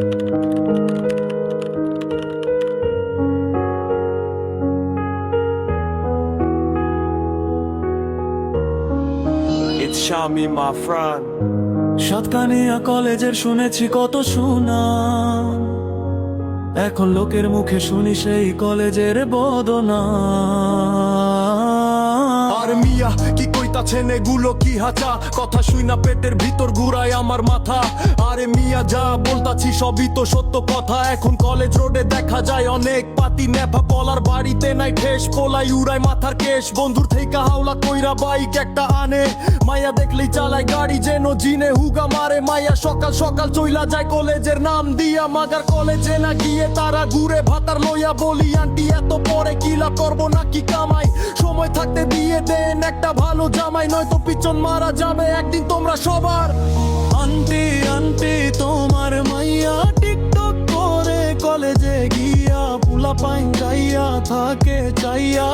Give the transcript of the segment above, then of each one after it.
It's Shami, my friend. Satkania কলেজের শুনেছি কত সুনাম এখন লোকের মুখে শুনি সেই কলেজের বদনা আর মিয়া কি কইতাছেন এগুলো কি হাচা? কথা শুই না, পেটের ভিতর ঘুরায় আমার মাথা। আরে মিয়া, যা বলতাছি সবই তো সত্য কথা। এখন কলেজ রোডে দেখা যায় অনেক পাতি নেভা পলার বাড়িতে নাই ঠেস, পোলাই উড়াই মাথার কেশ। বন্ধুর থেকে হাওলা কইরা বাইক একটা আনে। মাইয়া দেখলেই চালায় গাড়ি যেন জিনে, হুগা মারে। মাইয়া সকাল সকাল চইলা যায় কলেজের নাম দিয়া। মাগার কলেজে না গিয়ে তারা ঘুরে ভাতার লইয়া বলি, আন্টি, এত পরে কিলা করব নাকি কামাই? সময় থাকতে দেন একটা ভালো জামাই, নয়তো পিছন মারা যাবে একদিন তোমরা সবার। আন্টি আন্টি, তোমার মাইয়া টিকটক করে কলেজে গিয়া পুলা পাইন যাইয়া থাকে, চাইয়া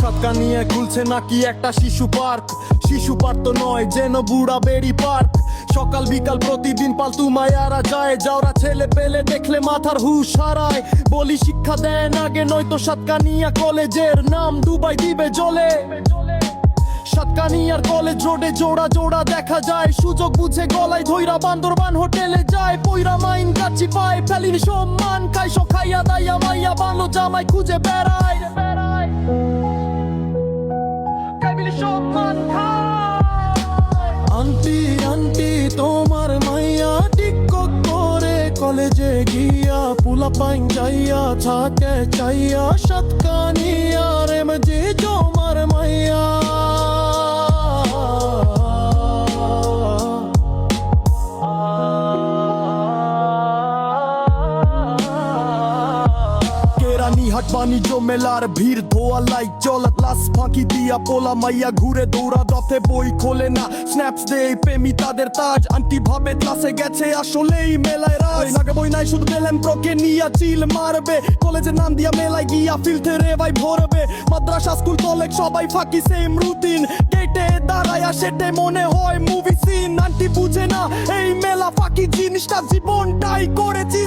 সাতকা নিয়ে খুলছে নাকি একটা শিশু পার্ক? শিশু পার্ক তো নয়, যেন বুড়া বেড়ি পার্ক। সকাল, বিকাল প্রতিদিন পালতু মায়ারা যায়, যাওরা ছেলে পেলে দেখলে মাথার হুশ হারায়। বলি শিক্ষা দেন আগে, নয়তো সাতকানিয়া কলেজের নাম দুবাই দিবে জলে। সাতকানিয়ার কলেজ রোডে জোড়া জোড়া দেখা যায়, সুযোগ বুঝে গলায় ধইরা বান্দরবান হোটেলে যায়। পইরা মাইন কাছি পায় ফেলির সম্মান খাই খাইয়া দাইয়া মাইয়া বানো জামাই খুঁজে বেড়ায়। আন্টি আন্টি তোমার মাইয়া করে কলেজে গিয়া পুলা পাইন যাইয়া থাকে চাইয়া সাতকানিয়া কেরানি হাট বাণিজ্য মেলার ভিড়, ধোয়া লাইক চলাত লাস ফাঁকি দিয়া পোলা মাইয়া ঘুরে দৌড়া দফে বই খোলে না, স্ন্যাপস দে প্রেমী তাদের তাজ, আন্টি ভাবে ক্লাসে গেছে আসলেই মেলায় রাজ। লাগে বই নাই, শুধু পেলেন প্রকে নিয়া চিল মারবে, কলেজের নাম দিয়া মেলায় গিয়া ফিল্টে রে ভাই ভরবে। মাদ্রাসা, স্কুল কলেজ সবাই ফাঁকি সেম রুটিন গেটে দাঁড়ায়া সেটে মনে হয় মুভি সিন আন্টি বুঝে না, এই মেলা ফাঁকি জিনিসটা জীবনটাই করেছি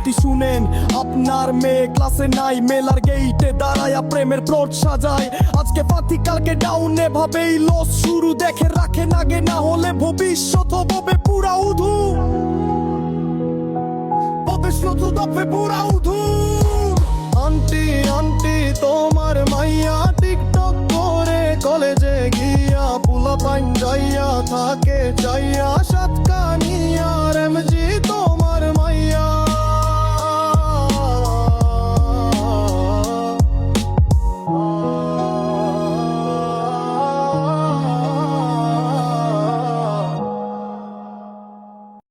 আন্টি শুনেন। আপনার মেয়ে ক্লাসে নাই, মেলার গেইটে দাঁড়ায়া প্রেমের প্লট সাজায়। আজকে পাতি কালকে ডাউনে ভাবেই লস শুরু। দেখে রাখে নাগে না হলে ভবিষ্যৎ হবে পুরা উধু। ভবিষ্যৎ হবে পুরা